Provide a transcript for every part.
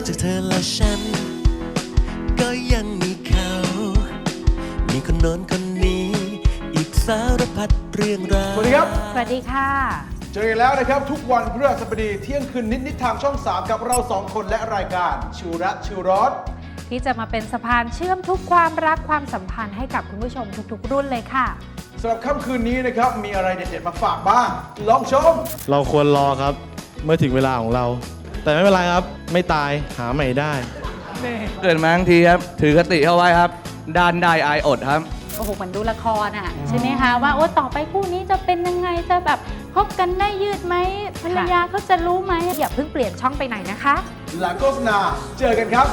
อกจากเธอและฉัน ก็ยังมีเขา มีคนโน้นคนนี้ อีกสารพัดเรื่องราวสวัสดีครับ สวัสดีค่ะ เจอกันแล้วนะครับ ทุกวันพฤหัสบดีเที่ยงคืนนิดๆทางช่อง 3 กับเรา 2 คนและรายการชูรักชูรสที่จะมาเป็นสะพานเชื่อมทุกความรักความสัมพันธ์ให้กับคุณผู้ชมทุกๆ รุ่นเลยค่ะสำหรับค่ำคืนนี้นะครับ มีอะไรเด็ดๆมาฝากบ้าง ลองชม เราควรรอครับ เมื่อถึงเวลาของเรา แต่ไม่เป็นไรครับ ไม่ตายหาใหม่ได้ เกิดมาทั้งทีครับ ถือคติเข้าไว้ครับ ด้านได้อายอดครับ โอ้โหเหมือนดูละครอะใช่ไหมคะว่าโอ้ต่อไปคู่นี้จะเป็นยังไงจะแบบคบกันได้ยืดไหมภรรยาเขาจะรู้ไหมอย่าเพิ่งเปลี่ยนช่องไปไหนนะคะ หลังโฆษณาเจอกันครับ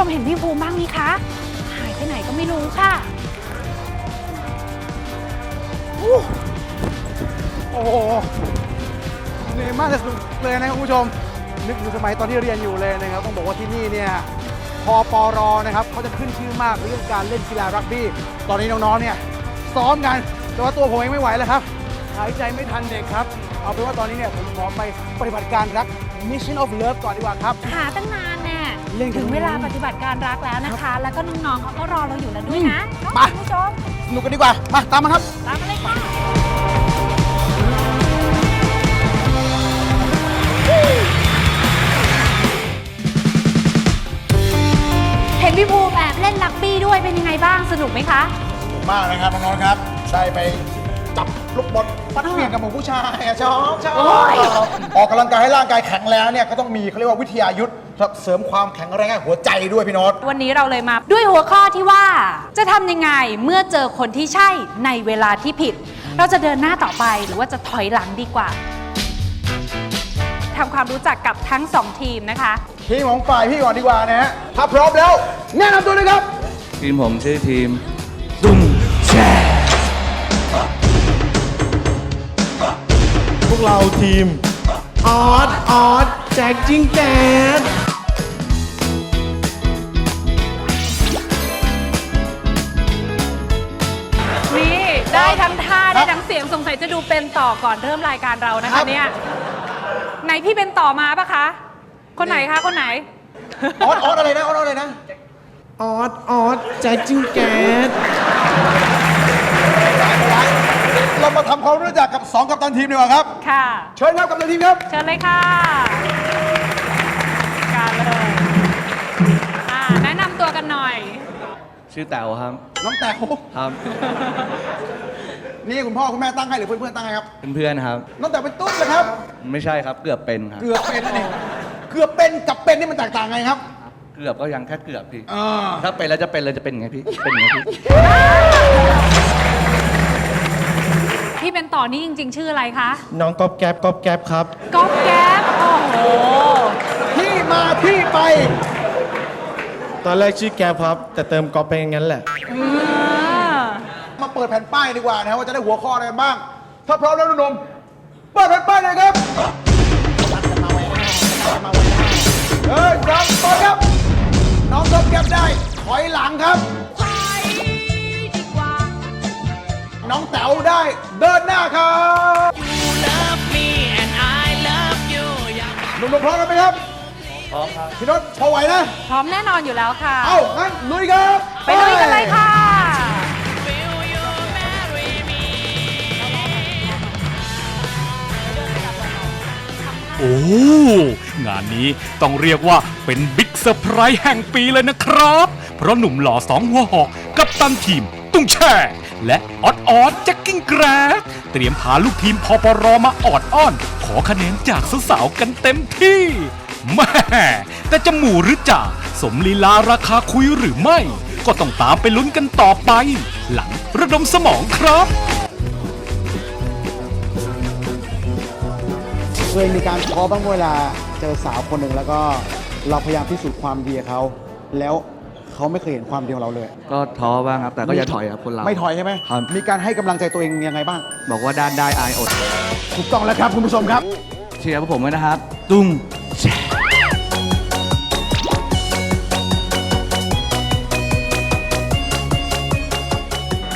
ชมเห็นพี่ภูมิบ้างไหมคะ หายไปไหนก็ไม่รู้ค่ะโอ้โหเหนื่อยมากเลยเลยนะครับคุณผู้ชม นึกถึงสมัยตอนที่เรียนอยู่เลยนะครับ ต้องบอกว่าที่นี่เนี่ยพอปอรอนะครับเขาจะขึ้นชื่อมากเรื่องการเล่นกีฬารักบี้ ตอนนี้น้องๆเนี่ยซ้อมกัน แต่ว่าตัวผมเองไม่ไหวแล้วครับ หายใจไม่ทันเด็กครับ เอาเป็นว่าตอนนี้เนี่ยผมขอไปปฏิบัติการรัก Mission of Love ก่อนดีกว่าครับ หาตั้งนานแน่เล่นกัน ถึงเวลาปฏิบัติการรักแล้วนะคะ แล้วก็น้องๆเขาก็รอเราอยู่แล้วด้วยนะไปคุณผู้ชมสนุกกันดีกว่ามาตามมาครับ ตามมาเลยค่ะเห็นพี่ภูมิแอบเล่นลักบี้ด้วยเป็นยังไงบ้างสนุกไหมคะมากนะครับน้องๆครับได้ไปจับลูกบอลฟัดเปลี่ยนกับหมู่ผู้ชายอะชอบชอบโอ้ยออกกำลังกายให้ร่างกายแข็งแรงเนี่ยก็ต้องมีเขาเรียกว่าวิทยายุทธ์ เสริมความแข็งแรงให้หัวใจด้วยพี่โน้ตวันนี้เราเลยมาด้วยหัวข้อที่ว่า จะทำยังไงเมื่อเจอคนที่ใช่ในเวลาที่ผิด เราจะเดินหน้าต่อไปหรือว่าจะถอยหลังดีกว่าทำความรู้จักกับทั้งสองทีมนะคะ ทีมของฝ่ายพี่ก่อนดีกว่านะฮะถ้าพร้อมแล้วแนะนำตัวเลยครับ ทีมผมชื่อทีมตุ้มแช่พวกเราทีมออดออด แจ็คจิงแจ๊ดนี่ได้ทั้งท่าได้ทั้งเสียงสงสัยจะดูเป็นต่อก่อนเริ่มรายการเรานะครัคะบ เนี่ยไหนพี่เป็นต่อมาปะคะ คนไหนคะคนไหน ออสออสอะไรนะออสอะไรนะ ออดออดแจ็คจิงแจ๊ด เรามาทำความรู้จักกับ 2 กัปตันทีมดีกว่าครับ ค่ะ เชิญครับกัปตันทีมครับ เชิญเลยค่ะ การเลยอ่าแนะนำตัวกันหน่อย ชื่อแต๋วครับ น้องแต๋วครับนี่คุณพ่อคุณแม่ตั้งให้หรือเพื่อนๆตั้งให้ครับ เพื่อนๆครับ น้องแต๋วเป็นตุ๊ดนะครับ ไม่ใช่ครับเกือบเป็นครับ เกือบเป็นนั่นเองเกือบเป็นกับเป็นนี่มันแตกต่างไงครับ เกือบก็ยังแค่เกือบพี่อ่าถ้าเป็นแล้วจะเป็นเลยจะเป็นไงพี่ เป็นไงพี่ พี่เป็นต่อนี่จริง ๆ ชื่ออะไรคะน้องก๊อบแก๊บก๊อบแก๊บครับ ก๊อฟแก๊ปโอ้โหที่มาที่ไป ตอนแรกชื่อแก๊บครับ แต่เติมก๊อบไปอย่างนั้นแหละอ่ามาเปิดแผ่นป้ายดีกว่านะครับว่าจะได้หัวข้ออะไรกันบ้าง ถ้าพร้อมแล้วหนุ่มๆเปิดแผ่นป้ายเลยครับเฮ้ยครับเปิดครับ น้องก๊อฟแก็บได้ถอยหลังครับ น้องแต๋วได้เดินหน้าครับหนุ่มๆพร้อมกันไหมครับ พร้อมครับ พี่นศพอไหวนะ พร้อมแน่นอนอยู่แล้วค่ะ เอ้างั้นลุยครับ ไปลุยกันเลยค่ะโอ้งานนี้ต้องเรียกว่าเป็นบิ๊กเซอร์ไพรส์แห่งปีเลยนะครับ เพราะหนุ่มหล่อสองหัวหอก กับตันทีมตุ้ งแช่ และออดออดแจ็คกิ้งแกรสเตรียมพาลูกทีมพอปรอมาออดอ้อน ขอคะแนนจากสาวๆกันเต็มที่แม่แต่จะหมู่หรือจ่าสมลีลาราคาคุยหรือไม่ ก็ต้องตามไปลุ้นกันต่อไป หลังระดมสมองครับเคยมีการท้อบ้างเวลาเจอสาวคนหนึ่งแล้วก็เราพยายามพิสูจน์ความดีเขาแล้ว เขเขาไม่เคยเห็นความดีของเราเลย ก็ท้อบ้างครับ แต่ก็อย่าถอยครับคนเรา ไม่ถอยใช่ไหมครับ มีการให้กำลังใจตัวเองยังไงบ้าง บอกว่าด้านได้อายอดถูกต้องแล้วครับคุณผู้ชมครับ เชียร์พวกผมไว้นะครับ ตุ้ง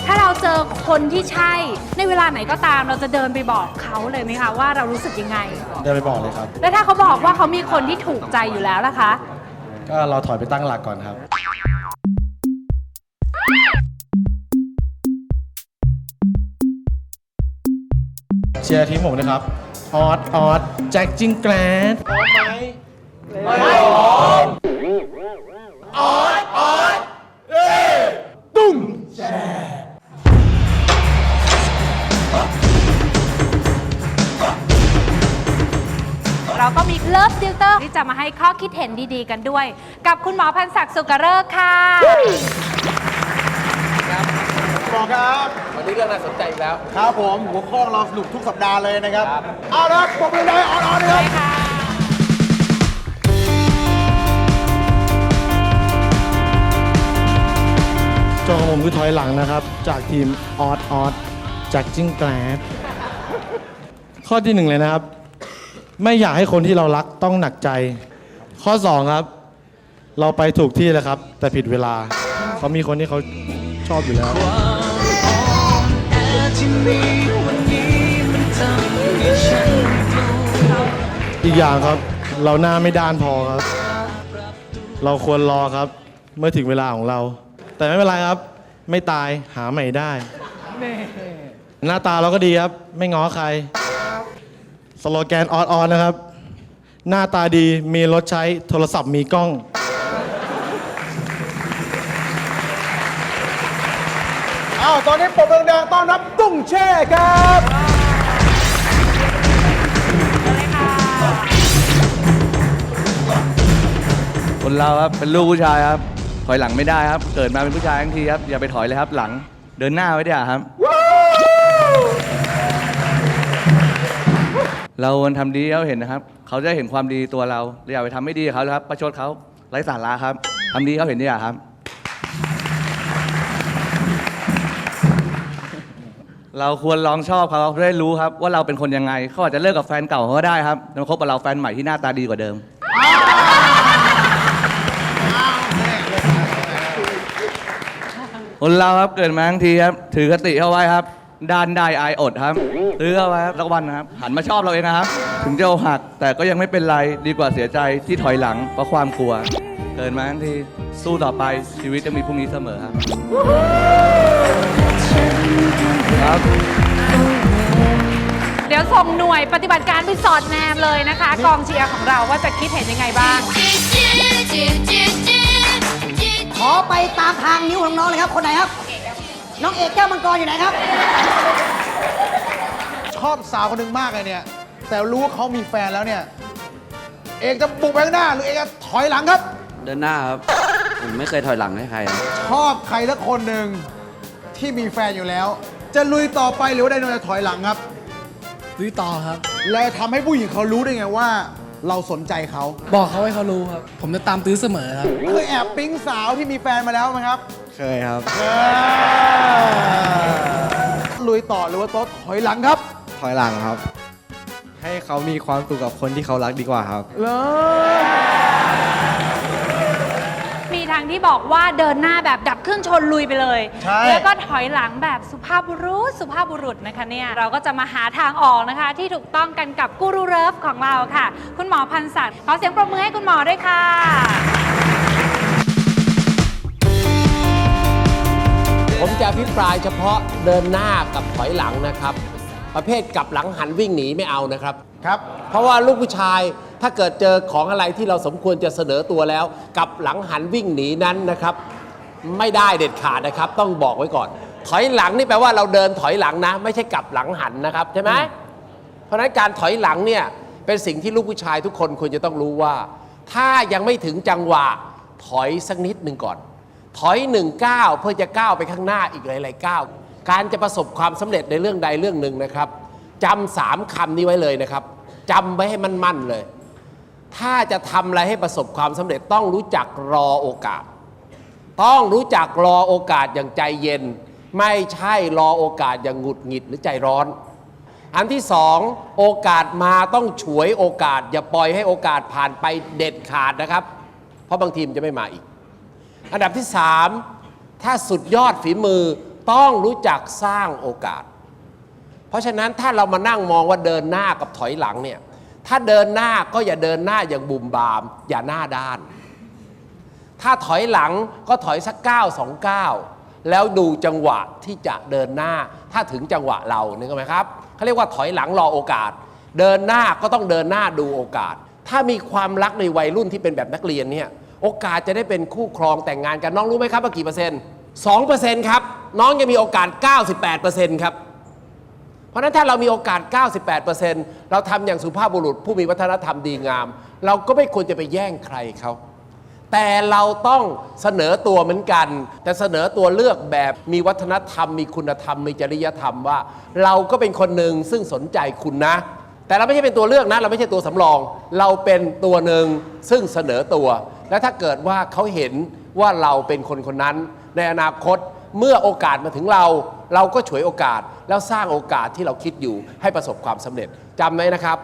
ถ้าเราเจอคนที่ใช่ ในเวลาไหนก็ตามเราจะเดินไปบอกเขาเลยไหมคะว่าเรารู้สึกยังไง เดินไปบอกเลยครับ แล้วถ้าเขาบอกว่าเขามีคนที่ถูกใจอยู่แล้วล่ะคะ ก็เราถอยไปตั้งหลักก่อนครับ ชียร์ทีมผมนะครับออดออดแจ็คจิงแกรนพร้อมไหมเราก็มีเลิฟติวเตอร์ที่จะมาให้ข้อคิดเห็นดีๆกันด้วย กับคุณหมอพันศักดิ์สุกเริกษ์ค่ะบอกครับ วันนี้เรื่องน่าสนใจอีกแล้ว ครับผมหัวข้อเราสนุกทุกสัปดาห์เลยนะครับเอาละครับปรบมือได้ออนๆนะครับโจของผมคือถอยหลังนะครับ จากทีมออดออดแจ็คจิงแกรนข้อที่หนึ่งเลยนะครับ ไม่อยากให้คนที่เรารักต้องหนักใจ ข้อสองครับ เราไปถูกที่แล้วครับ แต่ผิดเวลา เขามีคนที่เขาชอบอยู่แล้ว อีกอย่างครับ เราหน้าไม่ด้านพอครับ เราควรรอครับ เมื่อถึงเวลาของเรา แต่ไม่เป็นไรครับ ไม่ตายหาใหม่ได้ หน้าตาเราก็ดีครับ ไม่ง้อใคร สโลแกนออดๆนะครับ หน้าตาดีมีรถใช้โทรศัพท์มีกล้อง อ้าวตอนนี้ปรบมือดังๆต้อนรับตุ้งแช่ครับคนเราครับเป็นลูกผู้ชายครับถอยหลังไม่ได้ครับ เกิดมาเป็นผู้ชายทั้งทีครับอย่าไปถอยเลยครับหลังเดินหน้าไว้ดีกว่าครับ เราควรทำดีให้เขาเห็นนะครับ เขาจะได้เห็นความดีตัวเราอย่าไปทำไม่ดีกับเขาเลยครับ ประชดเขาไร้สาระครับทำดีให้เขาเห็นดีกว่าครับ เราควรลองชอบเขาเพื่อให้รู้ครับ ว่าเราเป็นคนยังไงเขาอาจจะเลิกกับแฟนเก่าเขาก็ได้ครับแล้วมาคบกับเราแฟนใหม่ที่หน้าตาดีกว่าเดิม คนเราครับเกิดมาทั้งทีครับ ถือคติเข้าไว้ครับ ด้านได้อายอดครับถือเข้าไว้ครับสักวันนะครับ หันมาชอบเราเองนะครับ ถึงจะอกหักแต่ก็ยังไม่เป็นไรดีกว่าเสียใจที่ถอยหลังเพราะความกลัว เกิดมาทั้งทีสู้ต่อไปชีวิตจะมีพรุ่งนี้เสมอครับ ครับ เดี๋ยวส่งหน่วยปฏิบัติการไปสอดแนมเลยนะคะ กองเชียร์ของเราว่าจะคิดเห็นยังไงบ้าง ขอไปตามทางนิ้วของน้องเลยครับ คนไหนครับ น้องเอกแก้วมังกรอยู่ไหนครับ ชอบสาวคนหนึ่งมากเลยเนี่ย แต่รู้ว่าเขามีแฟนแล้วเนี่ย เอกจะบุกไปข้างหน้า หรือเอกจะถอยหลังครับ เดินหน้าครับ ผมไม่เคยถอยหลังให้ใครครับชอบใครสักคนหนึ่งที่มีแฟนอยู่แล้ว จะลุยต่อไปหรือว่าไดโนจะถอยหลังครับ ลุยต่อครับ แล้วทำให้ผู้หญิงเขารู้ได้ไงว่า เราสนใจเขาบอกเขาให้เขารู้ครับ ผมจะตามตื้อเสมอครับ เคยแอบปิ๊งสาวที่มีแฟนมาแล้วไหมครับเคยครับ เออลุยต่อหรือว่าโต๊ะถอยหลังครับถอยหลังครับ ให้เขามีความสุขกับคนที่เขารักดีกว่าครับ เลยมี ทางที่บอกว่าเดินหน้าแบบดับเครื่องชนลุยไปเลย ใช่ แล้วก็ถอยหลังแบบสุภาพบุรุษสุภาพบุรุษนะคะเนี่ยเราก็จะมาหาทางออกนะคะ ที่ถูกต้องกันกับกูรูเลิฟของเราค่ะ คุณหมอพันศักดิ์ขอเสียงปรบมือให้คุณหมอด้วยค่ะผมจะอภิปรายเฉพาะเดินหน้ากับถอยหลังนะครับ ประเภทกลับหลังหันวิ่งหนีไม่เอานะครับ ครับ เพราะว่าลูกผู้ชาย ถ้าเกิดเจอของอะไรที่เราสมควรจะเสนอตัวแล้วกลับหลังหันวิ่งหนีนั้นนะครับ ไม่ได้เด็ดขาดนะครับ ต้องบอกไว้ก่อน ถอยหลังนี่แปลว่าเราเดินถอยหลังนะ ไม่ใช่กลับหลังหันนะครับใช่ไหมเพราะฉะนั้นการถอยหลังเนี่ยเป็นสิ่งที่ลูกผู้ชายทุกคนควรจะต้องรู้ว่า ถ้ายังไม่ถึงจังหวะถอยสักนิดหนึ่งก่อน ถอยหนึ่งก้าวเพื่อจะก้าวไปข้างหน้าอีกหลายๆก้าวการจะประสบความสำเร็จในเรื่องใดเรื่องหนึ่งนะครับจำสามคำนี้ไว้เลยนะครับจำไว้ให้มันมั่นๆเลย ถ้าจะทำอะไรให้ประสบความสำเร็จต้องรู้จักรอโอกาส ต้องรู้จักรอโอกาสอย่างใจเย็น ไม่ใช่รอโอกาสอย่างหงุดหงิดหรือใจร้อน อันที่สองโอกาสมาต้องฉวยโอกาส อย่าปล่อยให้โอกาสผ่านไปเด็ดขาดนะครับ เพราะบางทีมจะไม่มาอีก อันดับที่สามถ้าสุดยอดฝีมือต้องรู้จักสร้างโอกาส เพราะฉะนั้นถ้าเรามานั่งมองว่าเดินหน้ากับถอยหลังเนี่ย ถ้าเดินหน้าก็อย่าเดินหน้าอย่างบุ่มบาม อย่าหน้าด้าน ถ้าถอยหลังก็ถอยสักก้าวสองก้าวแล้วดูจังหวะที่จะเดินหน้า ถ้าถึงจังหวะเรานึกออกไหมครับเขาเรียกว่าถอยหลังรอโอกาส เดินหน้าก็ต้องเดินหน้าดูโอกาส ถ้ามีความรักในวัยรุ่นที่เป็นแบบนักเรียนเนี่ยโอกาสจะได้เป็นคู่ครองแต่งงานกันน้องรู้ไหมครับว่ากี่เปอร์เซ็นต์สองเปอร์เซ็นต์ครับน้องยังมีโอกาส 98เปอร์เซ็นต์ครับ เพราะฉะนั้นถ้าเรามีโอกาส 98%เราทำอย่างสุภาพบุรุษผู้มีวัฒนธรรมดีงาม เราก็ไม่ควรจะไปแย่งใครเขาแต่เราต้องเสนอตัวเหมือนกัน แต่เสนอตัวเลือกแบบมีวัฒนธรรม มีคุณธรรม มีจริยธรรมว่า เราก็เป็นคนหนึ่งซึ่งสนใจคุณนะ แต่เราไม่ใช่เป็นตัวเลือกนะ เราไม่ใช่ตัวสำรอง เราเป็นตัวหนึ่งซึ่งเสนอตัว และถ้าเกิดว่าเขาเห็นว่าเราเป็นคนคนนั้น ในอนาคตเมื่อโอกาสมาถึงเรา เราก็ฉวยโอกาสแล้วสร้างโอกาสที่เราคิดอยู่ให้ประสบความสำเร็จจำไว้นะครับ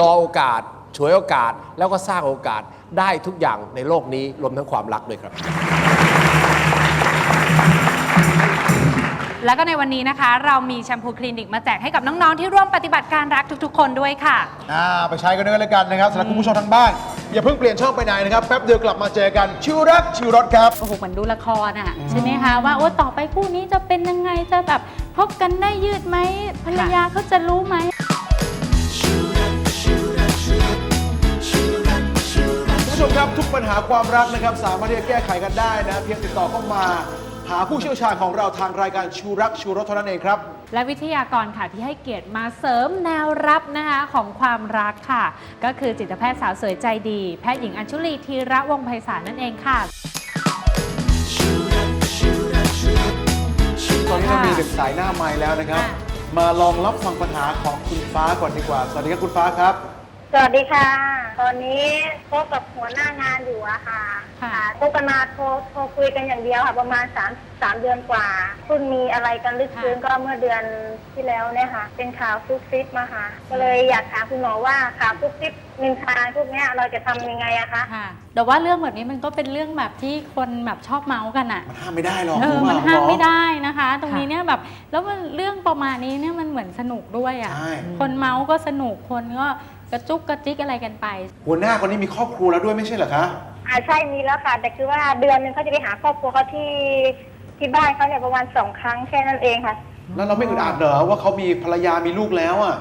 รอโอกาสฉวยโอกาสแล้วก็สร้างโอกาสได้ทุกอย่างในโลกนี้รวมทั้งความรักด้วยครับ แล้วก็ในวันนี้นะคะ เรามีแชมพูคลินิกมาแจกให้กับน้อง ๆ ที่ร่วมปฏิบัติการรักทุก ๆ คนด้วยค่ะ อ่าไปใช้กันด้วยกันเลยกันนะครับสำหรับคุณผู้ชมทางบ้าน อย่าเพิ่งเปลี่ยนช่องไปไหนนะครับ แป๊บเดียวกลับมาเจอกันชิวรักชิวรถครับ โอ้โหเหมือนดูละครอะใช่ไหมคะว่าโอ้ต่อไปคู่นี้จะเป็นยังไงจะแบบพบกันได้ยืดไหมภรรยาเขาจะรู้ไหม คุณผู้ชมครับทุกปัญหาความรักนะครับ สามารถที่จะแก้ไขกันได้นะ เพียงติดต่อเข้ามา หาผู้เชี่ยวชาญของเราทางรายการชูรักชูรสเท่านั้นเองครับ และวิทยากรค่ะที่ให้เกียรติมาเสริมแนวรับนะคะของความรักค่ะ ก็คือจิตแพทย์สาวสวยใจดี แพทย์หญิงอัญชุลีธีระวงศ์ไพศาลนั่นเองค่ะ ตอนนี้เรามีหนึ่งสายหน้าไม้แล้วนะครับ ค่ะ มาลองรับฟังปัญหาของคุณฟ้าก่อนดีกว่า สวัสดีครับคุณฟ้าครับ สวัสดีค่ะ ตอนนี้พบกับหัวหน้างานอยู่อะค่ะค่ะ พบกันมาโทรโทรคุยกันอย่างเดียวค่ะ ประมาณสามสามเดือนกว่าเพิ่งมีอะไรกันลึกซึ้งก็เมื่อเดือนที่แล้วเนี่ยค่ะ เป็นข่าวซุกซิปมาค่ะ ก็เลยอยากถามคุณหมอว่าข่าวซุกซิปนินทาพวกเนี้ยเราจะทำยังไงอะคะ ค่ะ แต่ว่าเรื่องแบบนี้มันก็เป็นเรื่องแบบที่คนแบบชอบเมาส์กันอะ มันห้ามไม่ได้หรอกเออคุณมันหห้ามอไม่ได้นะคะ ตรงนี้เนี่ยแบบ แล้วมันเรื่องประมาณนี้เนี่ยมันเหมือนสนุกด้วยอะใช่ คนเมาส์ก็สนุก คนก็ กระจุกกระจิกอะไรกันไป หัวหน้าคนนี้มีครอบครัวแล้วด้วยไม่ใช่เหรอคะ อ่าใช่มีแล้วค่ะ แต่คือว่าเดือนหนึงเขาจะไปหาครอบครัวเขาที่ที่บ้านเขาเนี่ยประมาณสองครั้งแค่นั้นเองค่ะ แล้วเราไม่อึดอัดเหรอว่าเขามีภรรยามีลูกแล้วอะ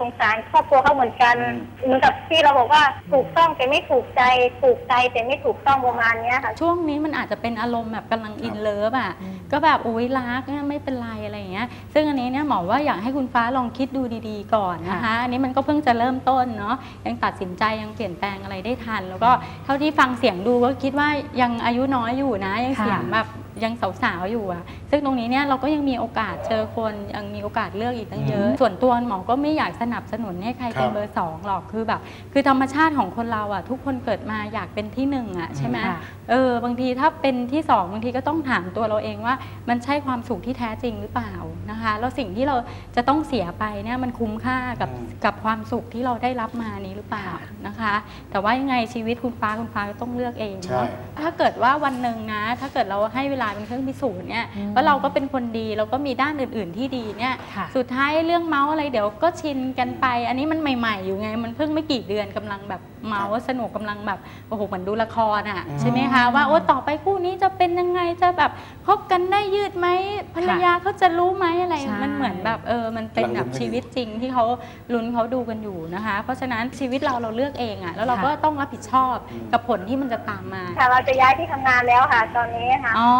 สงสารครอบครัวเขาเหมือนกันเหมือนกับที่เราบอกว่าถูกต้องแต่ไม่ถูกใจถูกใจแต่ไม่ถูกต้องประมาณเนี้ยค่ะ ช่วงนี้มันอาจจะเป็นอารมณ์แบบกำลังอินเลิฟอะ ก็แบบโอ๊ยรักเนี่ยไม่เป็นไรอะไรอย่างเงี้ย ซึ่งอันนี้เนี่ยหมอว่าอยากให้คุณฟ้าลองคิดดูดีๆ ก่อนนะคะอันนี้มันก็เพิ่งจะเริ่มต้นเนาะยังตัดสินใจยังเปลี่ยนแปลงอะไรได้ทัน แล้วก็เท่าที่ฟังเสียงดูก็คิดว่ายังอายุน้อยอยู่นะยังเสียงแบบยังสาวๆอยู่อะซึ่งตรงนี้เนี่ยเราก็ยังมีโอกาสเจอคนยังมีโอกาสเลือกอีกตั้งเยอะ ส่วนตัวหมอก็ไม่อยากสนับสนุนให้ใครเป็นครับเบอร์สองหรอกคือแบบ คือธรรมชาติของคนเราอะทุกคนเกิดมาอยากเป็นที่หนึ่งอะใช่ไหมค่ะเออบางทีถ้าเป็นที่สองบางทีก็ต้องถามตัวเราเองว่ามันใช่ความสุขที่แท้จริงหรือเปล่านะคะแล้วสิ่งที่เราจะต้องเสียไปเนี่ยมันคุ้มค่ากับกับความสุขที่เราได้รับมานี้หรือเปล่านะคะ แต่ว่ายังไงชีวิตคุณฟ้าคุณฟ้าก็ต้องเลือกเองใช่เนาะถ้าเกิดว่าวันหนึ่งนะ ถ้าเกิดเราให้เวลาเป็นเครื่องพิสูจน์เนี่ยว่าเราก็เป็นคนดีเราก็มีด้านอื่น ๆ ที่ดีเนี่ยสุดท้ายเรื่องเมาส์อะไรเดี๋ยวก็ชินกันไป อันนี้มันใหม่ ๆ อยู่ไง มันเพิ่งไม่กี่เดือนกำลังแบบเมาส์สนุกกำลังแบบโอ้โหเหมือนดูละครอะใช่ไหมคะว่าโอ้ต่อไปคู่นี้จะเป็นยังไงจะแบบคบกันได้ยืดไหมภรรยาเขาจะรู้ไหมอะไรมันเหมือนแบบเออมันเป็นแบบชีวิตจริงที่เขาลุ้นเขาดูกันอยู่นะคะ เพราะฉะนั้นชีวิตเราเราเลือกเองอะแล้วเราก็ต้องรับผิดชอบกับผลที่มันจะตามมา ค่ะ เราจะย้ายที่ทำงานแล้วค่ะ ตอนนี้ค่ะ อ๋อ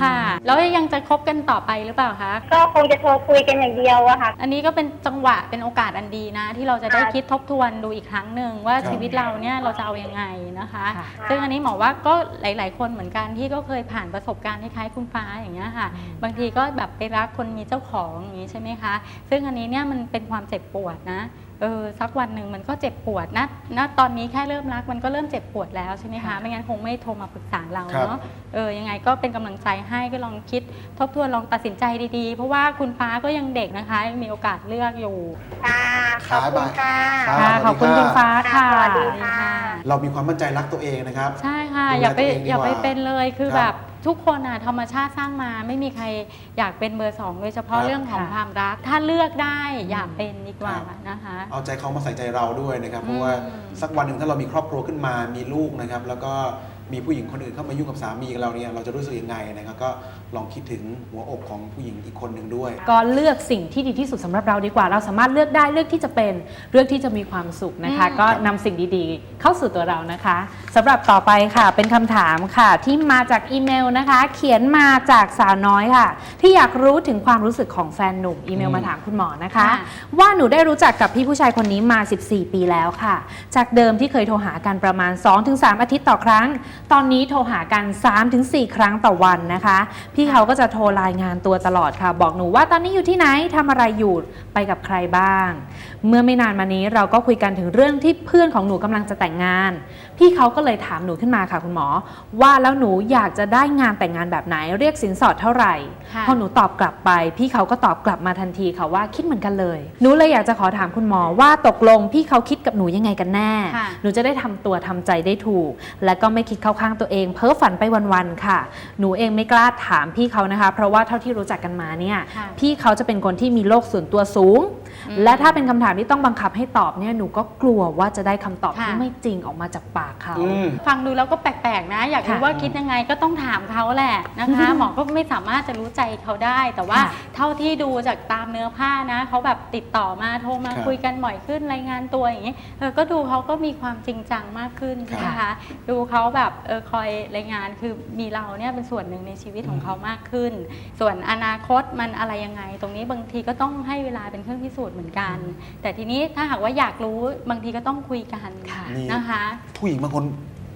ค่ะ แล้วยังจะคบกันต่อไปหรือเปล่าคะ ก็คงจะโทรคุยกันอย่างเดียวอะค่ะ อันนี้ก็เป็นจังหวะเป็นโอกาสอันดีนะ ที่เราจะได้คิดทบทวนดูอีกครั้งหนึ่งว่าครับ ชีวิตเราเนี่ยเราจะเอายังไงนะคะ ค่ะ ซึ่งอันนี้หมอว่าก็หลาย ๆ คนเหมือนกันที่ก็เคยผ่านประสบการณ์คล้ายๆคุณฟ้าอย่างเงี้ยค่ะ บางทีก็แบบไปรักคนมีเจ้าของอย่างนี้ใช่ไหมคะ ซึ่งอันนี้เนี่ยมันเป็นความเจ็บปวดนะเออสักวันหนึ่งมันก็เจ็บปวดนะณตอนนี้แค่เริ่มรักมันก็เริ่มเจ็บปวดแล้วใช่ไหมคะไม่งั้นคงไม่โทรมาปรึกษาเราครับเนาะเออยังไงก็เป็นกำลังใจให้ก็ลองคิด ทบทวนลองตัดสินใจดีๆ เพราะว่าคุณฟ้าก็ยังเด็กนะคะยังมีโอกาสเลือกอยู่ค่ะขอบคุณค่ะครับค่ะขอบคุณคุณฟ้าค่ะสวัสดีค่ะ เรามีความมั่นใจรักตัวเองนะครับ ใช่ค่ะดูแลอย่าไปตัวเองดีอย่าไปกว่าเป็นเลยคือครับแบบ ทุกคนอะธรรมชาติสร้างมาไม่มีใครอยากเป็นเบอร์สองโดยเฉพาะครับเรื่องของค่ะความรัก ถ้าเลือกได้อย่าเป็นดีกว่าครับ นะคะ เอาใจเขามาใส่ใจเราด้วยนะครับ เพราะว่าอืมสักวันหนึ่งถ้าเรามีครอบครัวขึ้นมามีลูกนะครับ แล้วก็ มีผู้หญิงคนอื่นเข้ามายุ่งกับสามีเราเนี่ยเราจะรู้สึกยังไงนะครับก็ลองคิดถึงหัวอกของผู้หญิงอีกคนหนึ่งด้วย ก็เลือกสิ่งที่ดีที่สุดสำหรับเราดีกว่า เราสามารถเลือกได้เลือกที่จะเป็นเลือกที่จะมีความสุขนะคะอืมก็นำสิ่งดีๆ เข้าสู่ตัวเรานะคะสำหรับต่อไปค่ะ เป็นคำถามค่ะ ที่มาจากอีเมลนะคะ เขียนมาจากสาวน้อยค่ะ ที่อยากรู้ถึงความรู้สึกของแฟนหนุ่มอีเมลมาถามคุณหมอนะคะว่าหนูได้รู้จักกับพี่ผู้ชายคนนี้มา 14 ปีแล้วค่ะ จากเดิมที่เคยโทรหากันประมาณ 2-3 อาทิตย์ต่อครั้งตอนนี้โทรหากัน 3-4 ครั้งต่อวันนะคะ พี่เขาก็จะโทรรายงานตัวตลอดค่ะ บอกหนูว่าตอนนี้อยู่ที่ไหนทำอะไรอยู่ไปกับใครบ้าง เมื่อไม่นานมานี้เราก็คุยกันถึงเรื่องที่เพื่อนของหนูกำลังจะแต่งงาน พี่เขาก็เลยถามหนูขึ้นมาค่ะคุณหมอ ว่าแล้วหนูอยากจะได้งานแต่งงานแบบไหน เรียกสินสอดเท่าไหร่ค่ะพอหนูตอบกลับไป พี่เขาก็ตอบกลับมาทันทีค่ะว่าคิดเหมือนกันเลย หนูเลยอยากจะขอถามคุณหมอว่าตกลงพี่เขาคิดกับหนูยังไงกันแน่ค่ะหนูจะได้ทำตัวทำใจได้ถูก และก็ไม่คิดเข้าข้างตัวเอง เพ้อฝันไปวันๆค่ะ หนูเองไม่กล้าถามพี่เขานะคะ เพราะว่าเท่าที่รู้จักกันมาเนี่ยค่ะพี่เขาจะเป็นคนที่มีโลกส่วนตัวสูงอืมและถ้าเป็นคำถามที่ต้องบังคับให้ตอบเนี่ยหนูก็กลัวว่าจะได้คำตอบค่ะที่ไม่จริงออกมาจากปากเขา อืม ฟังดูแล้วก็แปลกๆนะ อยากรู้ค่ะว่าคิดยังไงก็ต้องถามเขาแหละนะคะ หมอก็ไม่สามารถจะรู้ใจเขาได้ แต่ว่าค่ะเท่าที่ดูจากตามเนื้อผ้านะเขาแบบติดต่อมาโทรมาครับคุยกันบ่อยขึ้นรายงานตัวอย่างนี้เออก็ดูเขาก็มีความจริงจังมากขึ้นครับ นะคะ ดูเขาแบบเออคอยรายงานคือมีเราเนี่ยเป็นส่วนหนึ่งในชีวิตของเขามากขึ้น ส่วนอนาคตมันอะไรยังไง ตรงนี้บางทีก็ต้องให้เวลาเป็นเครื่องพิสูจน์เหมือนกันแต่ทีนี้ถ้าหากว่าอยากรู้บางทีก็ต้องคุยกันค่ะนะคะ ผู้หญิงบางคน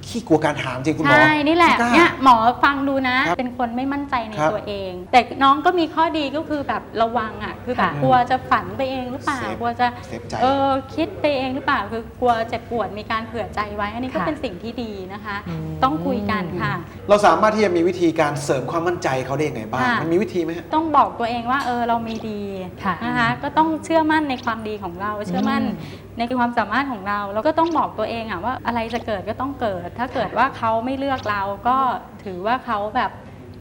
ขี้กลัวการถามจริงคุณหมอ ใช่ นี่แหละไม่กาเนี่ยหมอฟังดูนะ ครับเป็นคนไม่มั่นใจในครับตัวเอง แต่น้องก็มีข้อดีก็คือแบบระวังอะ คือแบบค่ะกลัวจะฝันไปเองหรือเปล่า เซฟกลัวจะเซฟใจเออคิดไปเองหรือเปล่า คือกลัวเจ็บปวด มีการเผื่อใจไว้ อันนี้ก็ค่ะเป็นสิ่งที่ดีนะคะ อืม ต้องคุยกันค่ะ เราสามารถที่จะมีวิธีการเสริมความมั่นใจเขาได้ยังไงบ้าง ค่ะ มันมีวิธีไหมฮะ ต้องบอกตัวเองว่าเออเรามีดีค่ะนะคะ ก็ต้องเชื่อมั่นในความดีของเรา เชื่อมั่นอืมในความสามารถของเราเราก็ต้องบอกตัวเองอะว่าอะไรจะเกิดก็ต้องเกิด ถ้าเกิดว่าเขาไม่เลือกเราก็ถือว่าเขาแบบ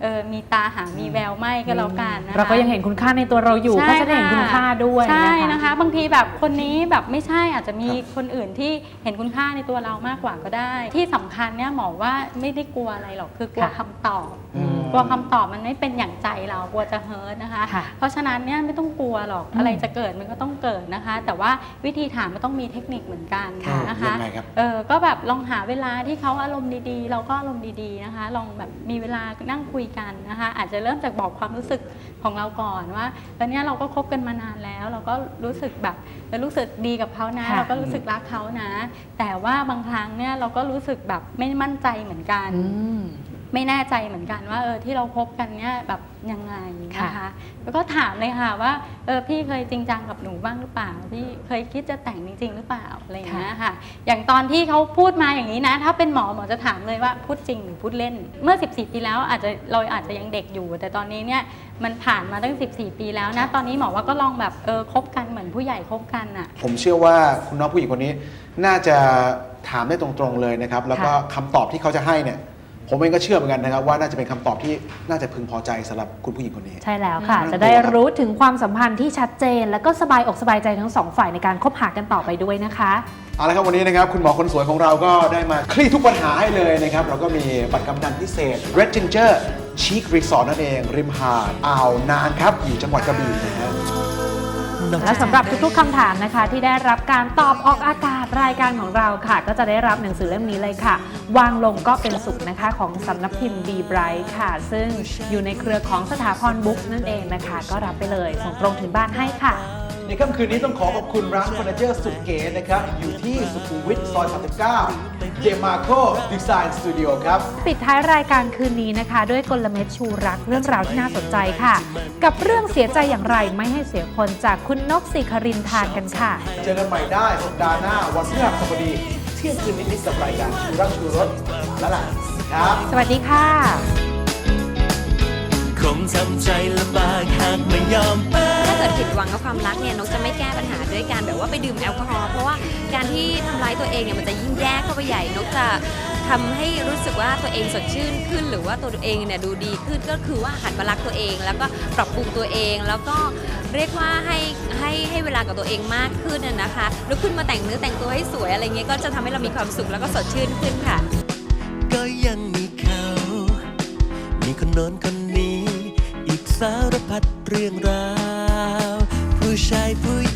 เออมีตาหามีแววไม่ก็แล้วกันนะคะเราก็ยังเห็นคุณค่าในตัวเราอยู่ใช่ก็จะได้เห็นคุณค่าด้วยใช่นะคะนะคะ บางทีแบบคนนี้แบบไม่ใช่อาจจะมีครับคนอื่นที่เห็นคุณค่าในตัวเรามากกว่าก็ได้ ที่สำคัญเนี่ยหมอว่าไม่ได้กลัวอะไรหรอกคือกลัวค่ะคำตอบอืมกลัวคำตอบมันไม่เป็นอย่างใจเรากลัวจะเฮิร์ตนะคะค่ะเพราะฉะนั้นเนี่ยไม่ต้องกลัวหรอกอืมอะไรจะเกิดมันก็ต้องเกิดนะคะ แต่ว่าวิธีถามมันต้องมีเทคนิคเหมือนกันค่ะนะคะยังไงครับเออก็แบบลองหาเวลาที่เขาอารมณ์ดีๆ เราก็อารมณ์ดีๆนะคะ ลองแบบมีเวลานั่งคุยกันนะคะ อาจจะเริ่มจากบอกความรู้สึกของเราก่อนว่าตอนเนี้ยเราก็คบกันมานานแล้ว เราก็รู้สึกแบบเออรู้สึกดีกับเขานะ ค่ะเราก็รู้สึกรักเขานะ แต่ว่าบางครั้งเนี่ยเราก็รู้สึกแบบไม่มั่นใจเหมือนกัน อืม ไม่แน่ใจเหมือนกันว่าเออที่เราคบกันเนี่ยแบบยังไงนะคะค่ะแล้วก็ถามเลยค่ะว่าเออพี่เคยจริงจังกับหนูบ้างหรือเปล่าพี่เคยคิดจะแต่งจริง ๆ หรือเปล่าอะไรอย่างเงี้ยค่ะ อย่างตอนที่เขาพูดมาอย่างนี้นะ ถ้าเป็นหมอหมอจะถามเลยว่าพูดจริงหรือพูดเล่น เมื่อ 14 ปีแล้วอาจจะเราอาจจะยังเด็กอยู่ แต่ตอนนี้เนี่ยมันผ่านมาตั้ง 14 ปีแล้วนะ ตอนนี้หมอว่าก็ลองแบบเออคบกันเหมือนผู้ใหญ่คบกันอะ ผมเชื่อว่าคุณน้องผู้หญิงคนนี้ น่าจะถามได้ตรงๆเลยนะครับ แล้วก็คำตอบที่เขาจะให้เนี่ย ผมเองก็เชื่อเหมือนกันนะครับว่าน่าจะเป็นคำตอบที่น่าจะพึงพอใจสำหรับคุณผู้หญิงคนนี้ ใช่แล้วค่ะอืมจะได้รู้ถึงความสัมพันธ์ที่ชัดเจน และก็สบายอกสบายใจทั้งสองฝ่ายในการคบหากันต่อไปด้วยนะคะเอาละครับวันนี้นะครับคุณหมอคนสวยของเราก็ได้มาคลี่ทุกปัญหาให้เลยนะครับ เราก็มีบัตรกำนันพิเศษ Red Ginger Chic Resort นั่นเอง ริมหาดอ่าวนางครับ อยู่จังหวัดกระบี่นะครับ และสำหรับทุกๆคำถามนะคะ ที่ได้รับการตอบออกอากาศรายการของเราค่ะ ก็จะได้รับหนังสือเล่มนี้เลยค่ะ วางลงก็เป็นสุขนะคะของสำนักพิมพ์บีไบรท์ค่ะ ซึ่งอยู่ในเครือของสถาพรบุ๊กนั่นเองนะคะ ก็รับไปเลยส่งตรงถึงบ้านให้ค่ะ ในค่ำคืนนี้ต้องขอขอบคุณร้านเฟอร์นิเจอร์สุดเก๋นะครับ อยู่ที่สุขุมวิทซอย 39เดมาโคดีไซน์สตูดิโอครับ ปิดท้ายรายการคืนนี้นะคะ ด้วยกลเม็ดชูรักเรื่องราวที่น่าสนใจค่ะ กับเรื่องเสียใจอย่างไรไม่ให้เสียคนจากคุณนกสิครินทานกันค่ะ เจอกันใหม่ได้สัปดาห์หน้าวันพฤหัสบดีเที่ยงคืนนิดๆกับรายการชูรักชูรสแล้วล่ะครับ สวัสดีค่ะ คงทำใจลำบากหากไม่ยอมไป ถ้าเกิดผิดหวังกับความรักเนี่ยนกจะไม่แก้ปัญหาด้วยการแบบว่าไปดื่มแอลกอฮอล์เพราะว่าการที่ทำร้ายตัวเองเนี่ยมันจะยิ่งแย่เข้าไปใหญ่นกจะทำให้รู้สึกว่าตัวเองสดชื่นขึ้น หรือว่าตัวเองเนี่ยดูดีขึ้นก็คือว่าหันมารักตัวเอง แล้วก็ปรับปรุงตัวเองแล้วก็เรียกว่าให้ให้ให้เวลากับตัวเองมากขึ้นน่ะนะคะลุกขึ้นมาแต่งเนื้อแต่งตัวให้สวยอะไรเงี้ยก็จะทำให้เรามีความสุขแล้วก็สดชื่นขึ้นค่ะ ก็ยังมีเขา มีคนโน้นคนนี้อีกสารพัดเรื่องราว ผู้ชายผู้